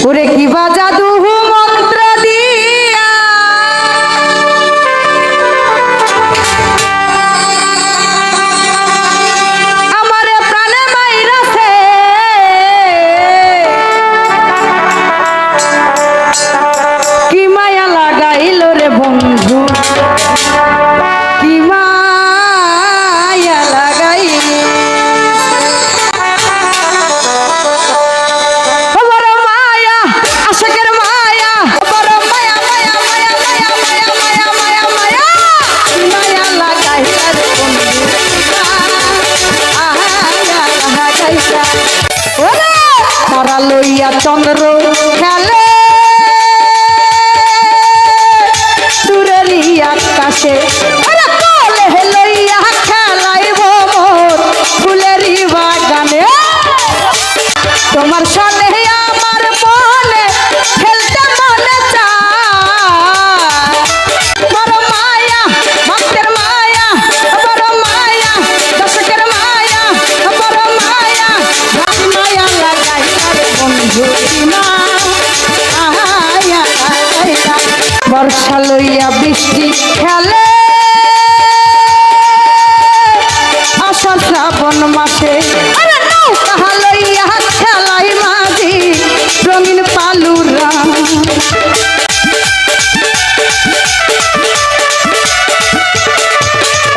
ওরে কি বা চন্দ্র খেলে। দূরেরই আকাশে। বর্ষা লইয়া বৃষ্টি খেলে। আষাঢ় শ্রাবণ মাসে নৌকা লইয়া খেলাই মাঝি রঙিন পালুরা।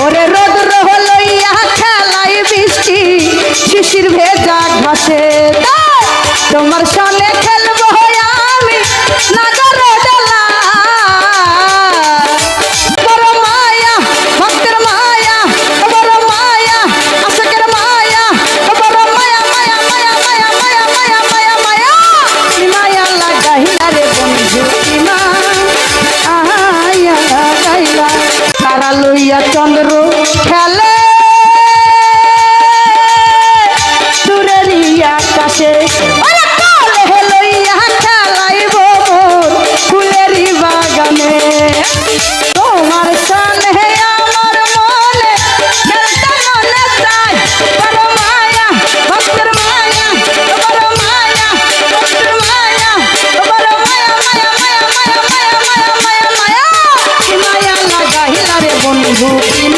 ওরে রোদ রহ লইয়া খেলাই বৃষ্টি, শিশির ভেজা ঘাসে। তোমার সনে খেলব আমি নাগর ডালা। বড় মায়া, ভক্তের মায়া, বড় মায়া, আশাকের মায়া, বড় মায়া মায়া মায়া মায়া মায়া মায়া মায়া মায়া। মায়া লাগাইলা রে বন্ধু মা। আয়া লাগাইলা তারা লইয়া চন্দ্র বন্ধু।